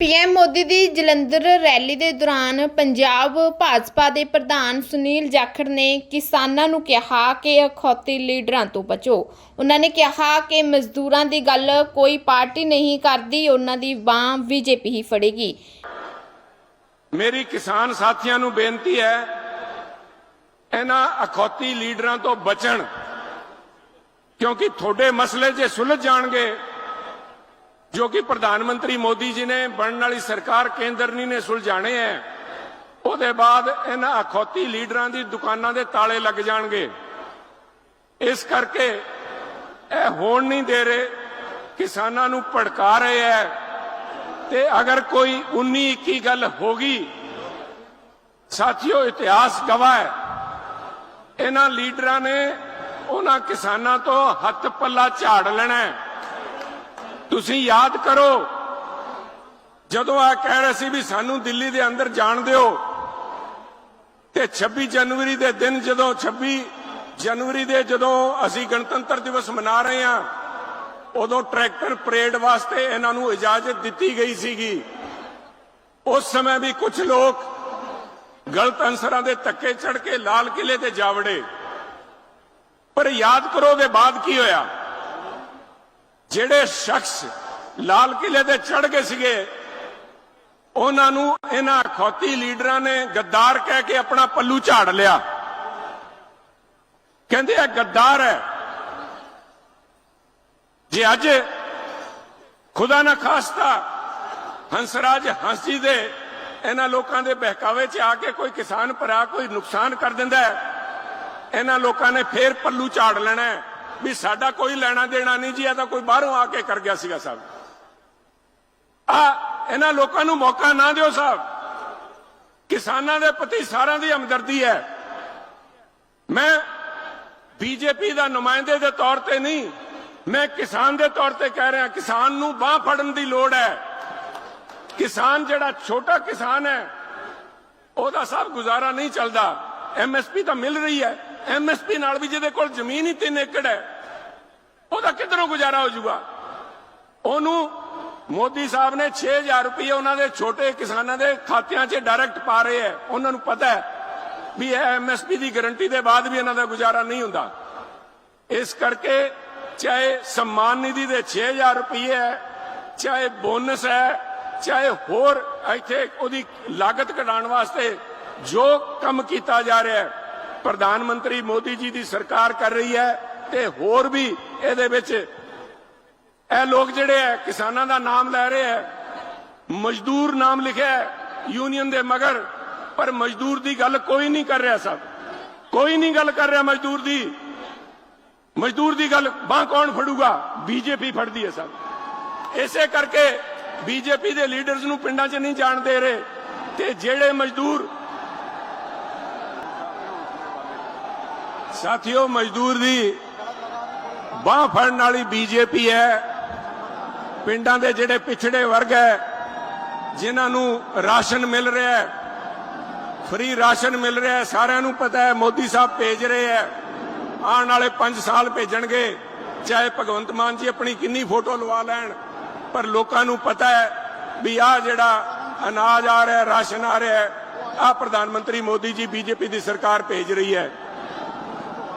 PM Modi ਦੀ Jalandhar rally ਦੇ ਦੌਰਾਨ ਪੰਜਾਬ ਭਾਜਪਾ ਦੇ ਪ੍ਰਧਾਨ ਸੁਨੀਲ ਜਾਖੜ ਨੇ ਕਿਸਾਨਾਂ ਨੂੰ ਕਿਹਾ ਕਿ ਅਖੌਤੀ ਲੀਡਰਾਂ ਤੋਂ ਬਚੋ। ਉਹਨਾਂ ਨੇ ਕਿਹਾ ਕਿ ਮਜ਼ਦੂਰਾਂ ਦੀ ਗੱਲ ਕੋਈ ਪਾਰਟੀ ਨਹੀਂ ਕਰਦੀ, ਉਹਨਾਂ ਦੀ ਬਾਹ ਬੀਜੇਪੀ ਹੀ ਫੜੇਗੀ। ਮੇਰੀ ਕਿਸਾਨ ਸਾਥੀਆਂ ਨੂੰ ਬੇਨਤੀ ਹੈ, ਇਹਨਾਂ ਅਖੌਤੀ ਲੀਡਰਾਂ ਤੋਂ ਬਚਣ, ਕਿਉਂਕਿ ਤੁਹਾਡੇ ਮਸਲੇ ਜੇ ਸੁਲਝ ਜਾਣਗੇ ਜੋ ਕਿ ਪ੍ਰਧਾਨ ਮੰਤਰੀ ਮੋਦੀ ਜੀ ਨੇ ਬਣਨ ਵਾਲੀ ਸਰਕਾਰ ਕੇਂਦਰਨੀ ਨੇ ਸੁਲਝਾਣੇ ਹੈ ਉਹਦੇ ਬਾਅਦ ਇਹਨਾਂ ਅਖੌਤੀ ਲੀਡਰਾਂ ਦੀ ਦੁਕਾਨਾਂ ਦੇ ਤਾਲੇ ਲੱਗ ਜਾਣਗੇ। ਇਸ ਕਰਕੇ ਇਹ ਹੋਣ ਨਹੀਂ ਦੇ ਰਹੇ, ਕਿਸਾਨਾਂ ਨੂੰ ਭੜਕਾ ਰਹੇ ਹੈ ਤੇ ਅਗਰ ਕੋਈ 19 21 ਗੱਲ ਹੋ ਹੋਗੀ ਸਾਥੀਓ ਇਤਿਹਾਸ ਗਵਾਹ ਹੈ ਇਹਨਾਂ ਲੀਡਰਾਂ ਨੇ ਉਹਨਾਂ ਕਿਸਾਨਾਂ ਤੋਂ ਹੱਥ ਪੱਲਾ ਝਾੜ ਲੈਣਾ ਹੈ। ਤੁਸੀਂ ਯਾਦ ਕਰੋ, ਜਦੋਂ ਆ ਕਹਿ ਰਹੇ ਸੀ ਵੀ ਸਾਨੂੰ ਦਿੱਲੀ ਦੇ ਅੰਦਰ ਜਾਣ ਦਿਓ, ਤੇ 26 ਜਨਵਰੀ ਦੇ ਦਿਨ ਜਦੋਂ 26 ਜਨਵਰੀ ਦੇ ਜਦੋਂ ਅਸੀਂ ਗਣਤੰਤਰ ਦਿਵਸ ਮਨਾ ਰਹੇ ਹਾਂ, ਉਦੋਂ ਟਰੈਕਟਰ ਪਰੇਡ ਵਾਸਤੇ ਇਹਨਾਂ ਨੂੰ ਇਜਾਜ਼ਤ ਦਿੱਤੀ ਗਈ ਸੀਗੀ। ਉਸ ਸਮੇਂ ਵੀ ਕੁਝ ਲੋਕ ਗਲਤ ਅਨਸਰਾਂ ਦੇ ਧੱਕੇ ਚੜ ਕੇ ਲਾਲ ਕਿਲੇ ਤੇ ਜਾਵੜੇ। ਪਰ ਯਾਦ ਕਰੋ ਦੇ ਬਾਅਦ ਕੀ ਹੋਇਆ? ਜਿਹੜੇ ਸ਼ਖਸ ਲਾਲ ਕਿਲੇ ਤੇ ਚੜ ਗਏ ਸੀਗੇ, ਉਹਨਾਂ ਨੂੰ ਇਹਨਾਂ ਖੌਤੀ ਲੀਡਰਾਂ ਨੇ ਗੱਦਾਰ ਕਹਿ ਕੇ ਆਪਣਾ ਪੱਲੂ ਝਾੜ ਲਿਆ। ਕਹਿੰਦੇ ਆ ਗੱਦਾਰ ਹੈ। ਜੇ ਅੱਜ ਖੁਦਾ ਨਾ ਖਾਸਤਾ ਹੰਸਰਾਜ ਹੰਸ ਜੀ ਦੇ ਇਹਨਾਂ ਲੋਕਾਂ ਦੇ ਬਹਿਕਾਵੇ 'ਚ ਆ ਕੇ ਕੋਈ ਕਿਸਾਨ ਭਰਾ ਕੋਈ ਨੁਕਸਾਨ ਕਰ ਦਿੰਦਾ ਹੈ, ਇਹਨਾਂ ਲੋਕਾਂ ਨੇ ਫੇਰ ਪੱਲੂ ਝਾੜ ਲੈਣਾ ਹੈ। ਵੀ ਸਾਡਾ ਕੋਈ ਲੈਣਾ ਦੇਣਾ ਨਹੀਂ ਜੀ, ਇਹ ਤਾਂ ਕੋਈ ਬਾਹਰੋਂ ਆ ਕੇ ਕਰ ਗਿਆ ਸੀਗਾ ਸਾਹਿਬ। ਆ ਇਹਨਾਂ ਲੋਕਾਂ ਨੂੰ ਮੌਕਾ ਨਾ ਦਿਓ ਸਾਹਿਬ। ਕਿਸਾਨਾਂ ਦੇ ਪ੍ਰਤੀ ਸਾਰਿਆਂ ਦੀ ਹਮਦਰਦੀ ਹੈ। ਮੈਂ ਬੀਜੇਪੀ ਦਾ ਨੁਮਾਇੰਦੇ ਦੇ ਤੌਰ ਤੇ ਨਹੀਂ, ਮੈਂ ਕਿਸਾਨ ਦੇ ਤੌਰ ਤੇ ਕਹਿ ਰਿਹਾ, ਕਿਸਾਨ ਨੂੰ ਬਾਹ ਫੜਨ ਦੀ ਲੋੜ ਹੈ। ਕਿਸਾਨ ਜਿਹੜਾ ਛੋਟਾ ਕਿਸਾਨ ਹੈ, ਉਹਦਾ ਸਭ ਗੁਜ਼ਾਰਾ ਨਹੀਂ ਚੱਲਦਾ। ਐਮਐਸਪੀ ਤਾਂ ਮਿਲ ਰਹੀ ਹੈ। ਐਮਐਸਪੀ ਨਾਲ ਵੀ ਜਿਹਦੇ ਕੋਲ ਜ਼ਮੀਨ ਹੀ 3 ਏਕੜ ਹੈ, ਉਹਦਾ ਕਿੱਧਰੋਂ ਗੁਜ਼ਾਰਾ ਹੋ ਜਾਊਗਾ? ਉਹਨੂੰ ਮੋਦੀ ਸਾਹਿਬ ਨੇ 6000 ਰੁਪਏ ਉਹਨਾਂ ਦੇ ਛੋਟੇ ਕਿਸਾਨਾਂ ਦੇ ਖਾਤਿਆਂ 'ਚ ਡਾਇਰੈਕਟ ਪਾ ਰਹੇ ਹੈ। ਉਹਨਾਂ ਨੂੰ ਪਤਾ ਹੈ ਵੀ ਇਹ ਐਮਐਸਪੀ ਦੀ ਗਾਰੰਟੀ ਦੇ ਬਾਅਦ ਵੀ ਇਹਨਾਂ ਦਾ ਗੁਜ਼ਾਰਾ ਨਹੀਂ ਹੁੰਦਾ। ਇਸ ਕਰਕੇ ਚਾਹੇ ਸਨਮਾਨ ਨਿਧੀ ਦੇ 6000 ਰੁਪਏ ਹੈ, ਚਾਹੇ ਬੋਨਸ ਹੈ, ਚਾਹੇ ਹੋਰ ਇੱਥੇ ਉਹਦੀ ਲਾਗਤ ਘਟਾਉਣ ਵਾਸਤੇ ਜੋ ਕੰਮ ਕੀਤਾ ਜਾ ਰਿਹਾ ਹੈ ਪ੍ਰਧਾਨ ਮੰਤਰੀ ਮੋਦੀ ਜੀ ਦੀ ਸਰਕਾਰ ਕਰ ਰਹੀ ਹੈ ਤੇ ਹੋਰ ਵੀ ਇਹਦੇ ਵਿੱਚ ਇਹ ਲੋਕ ਜਿਹੜੇ ਹੈ, ਕਿਸਾਨਾਂ ਦਾ ਨਾਮ ਲੈ ਰਹੇ ਹੈ। ਮਜ਼ਦੂਰ ਨਾਮ ਲਿਖਿਆ ਹੈ ਯੂਨੀਅਨ ਦੇ ਮਗਰ, ਪਰ ਮਜ਼ਦੂਰ ਦੀ ਗੱਲ ਕੋਈ ਨਹੀਂ ਕਰ ਰਿਹਾ ਸਭ। ਕੋਈ ਨਹੀਂ ਗੱਲ ਕਰ ਰਿਹਾ ਮਜ਼ਦੂਰ ਦੀ। ਮਜ਼ਦੂਰ ਦੀ ਗੱਲ ਬਾਹ ਕੌਣ ਫੜੂਗਾ? ਬੀਜੇਪੀ ਫੜਦੀ ਹੈ ਸਭ। ਇਸੇ ਕਰਕੇ ਬੀਜੇਪੀ ਦੇ ਲੀਡਰਸ ਨੂੰ ਪਿੰਡਾਂ 'ਚ ਨਹੀਂ ਜਾਣ ਦੇ ਰਹੇ। ਤੇ ਜਿਹੜੇ ਮਜ਼ਦੂਰ ਸਾਥੀਓ, ਮਜ਼ਦੂਰ ਦੀ ਬਾਹ ਫੜਨ ਵਾਲੀ ਬੀਜੇਪੀ ਹੈ। ਪਿੰਡਾਂ ਦੇ ਜਿਹੜੇ ਪਿਛੜੇ ਵਰਗ ਹੈ, ਜਿਨ੍ਹਾਂ ਨੂੰ ਰਾਸ਼ਨ ਮਿਲ ਰਿਹਾ ਹੈ, ਫ੍ਰੀ ਰਾਸ਼ਨ ਮਿਲ ਰਿਹਾ ਹੈ, ਸਾਰਿਆਂ ਨੂੰ ਪਤਾ ਹੈ, ਮੋਦੀ ਸਾਹਿਬ ਭੇਜ ਰਹੇ ਹੈ। ਆਉਣ ਵਾਲੇ 5 ਸਾਲ ਭੇਜਣਗੇ, ਚਾਹੇ ਭਗਵੰਤ ਮਾਨ ਜੀ ਆਪਣੀ ਕਿੰਨੀ ਫੋਟੋ ਲਵਾ ਲੈਣ, ਪਰ ਲੋਕਾਂ ਨੂੰ ਪਤਾ ਹੈ ਵੀ ਆਹ ਜਿਹੜਾ ਅਨਾਜ ਆ ਰਿਹਾ, ਰਾਸ਼ਨ ਆ ਰਿਹਾ ਆ ਪ੍ਰਧਾਨ ਮੰਤਰੀ ਮੋਦੀ ਜੀ ਬੀਜੇਪੀ ਦੀ ਸਰਕਾਰ ਭੇਜ ਰਹੀ ਹੈ।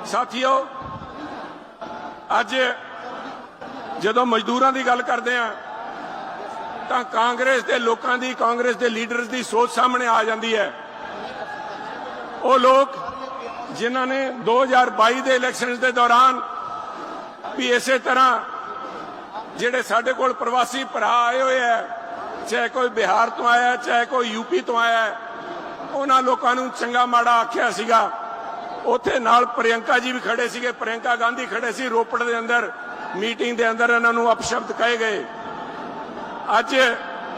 ਸਾਥੀਓ, ਅੱਜ ਜਦੋਂ ਮਜ਼ਦੂਰਾਂ ਦੀ ਗੱਲ ਕਰਦੇ ਆ ਤਾਂ ਕਾਂਗਰਸ ਦੇ ਲੋਕਾਂ ਦੀ, ਕਾਂਗਰਸ ਦੇ ਲੀਡਰਸ ਦੀ ਸੋਚ ਸਾਹਮਣੇ ਆ ਜਾਂਦੀ ਹੈ। ਉਹ ਲੋਕ ਜਿਨ੍ਹਾਂ ਨੇ 2022 ਦੇ ਇਲੈਕਸ਼ਨਸ ਦੇ ਦੌਰਾਨ ਵੀ ਇਸੇ ਤਰ੍ਹਾਂ ਜਿਹੜੇ ਸਾਡੇ ਕੋਲ ਪ੍ਰਵਾਸੀ ਭਰਾ ਆਏ ਹੋਏ ਆ ਚਾਹੇ ਕੋਈ ਬਿਹਾਰ ਤੋਂ ਆਇਆ, ਚਾਹੇ ਕੋਈ ਯੂਪੀ ਤੋਂ ਆਇਆ, ਉਹਨਾਂ ਲੋਕਾਂ ਨੂੰ ਚੰਗਾ ਮਾੜਾ ਆਖਿਆ ਸੀਗਾ। ਉੱਥੇ ਨਾਲ ਪ੍ਰਿਯੰਕਾ ਜੀ ਵੀ ਖੜੇ ਸੀਗੇ। ਪ੍ਰਿਯੰਕਾ ਗਾਂਧੀ ਖੜੇ ਸੀ ਰੋਪੜ ਦੇ ਅੰਦਰ। ਮੀਟਿੰਗ ਦੇ ਅੰਦਰ ਇਹਨਾਂ ਨੂੰ ਅਪਸ਼ਬਦ ਕਹੇ ਗਏ। ਅੱਜ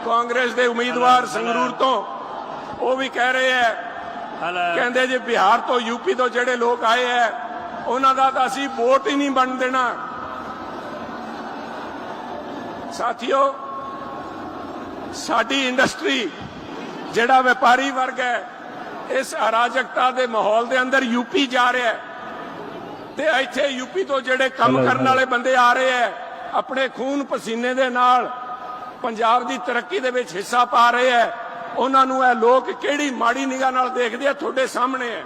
ਕਾਂਗਰਸ ਦੇ ਉਮੀਦਵਾਰ ਸੰਗਰੂਰ ਤੋਂ ਉਹ ਵੀ ਕਹਿ ਰਹੇ ਹੈ। ਕਹਿੰਦੇ ਜੇ ਬਿਹਾਰ ਤੋਂ ਯੂਪੀ ਤੋਂ ਜਿਹੜੇ ਲੋਕ ਆਏ ਹੈ ਉਹਨਾਂ ਦਾ ਤਾਂ ਅਸੀਂ ਵੋਟ ਹੀ ਨਹੀਂ ਬਣ ਦੇਣਾ। ਸਾਥੀਓ ਸਾਡੀ ਇੰਡਸਟਰੀ ਜਿਹੜਾ ਵਪਾਰੀ ਵਰਗ ਹੈ ਇਸ ਅਰਾਜਕਤਾ ਦੇ ਮਾਹੌਲ ਦੇ ਅੰਦਰ ਯੂਪੀ ਜਾ ਰਿਹਾ ਹੈ। ਤੇ ਇੱਥੇ ਯੂਪੀ ਤੋਂ ਜਿਹੜੇ ਕੰਮ ਕਰਨ ਵਾਲੇ ਬੰਦੇ ਆ ਰਹੇ ਹੈ ਆਪਣੇ ਖੂਨ ਪਸੀਨੇ ਦੇ ਨਾਲ ਪੰਜਾਬ ਦੀ ਤਰੱਕੀ ਦੇ ਵਿੱਚ ਹਿੱਸਾ ਪਾ ਰਹੇ ਹੈ। ਉਹਨਾਂ ਨੂੰ ਇਹ ਲੋਕ ਕਿਹੜੀ ਮਾੜੀ ਨਿਗਾਹ ਨਾਲ ਦੇਖਦੇ ਆ? ਤੁਹਾਡੇ ਸਾਹਮਣੇ ਹੈ।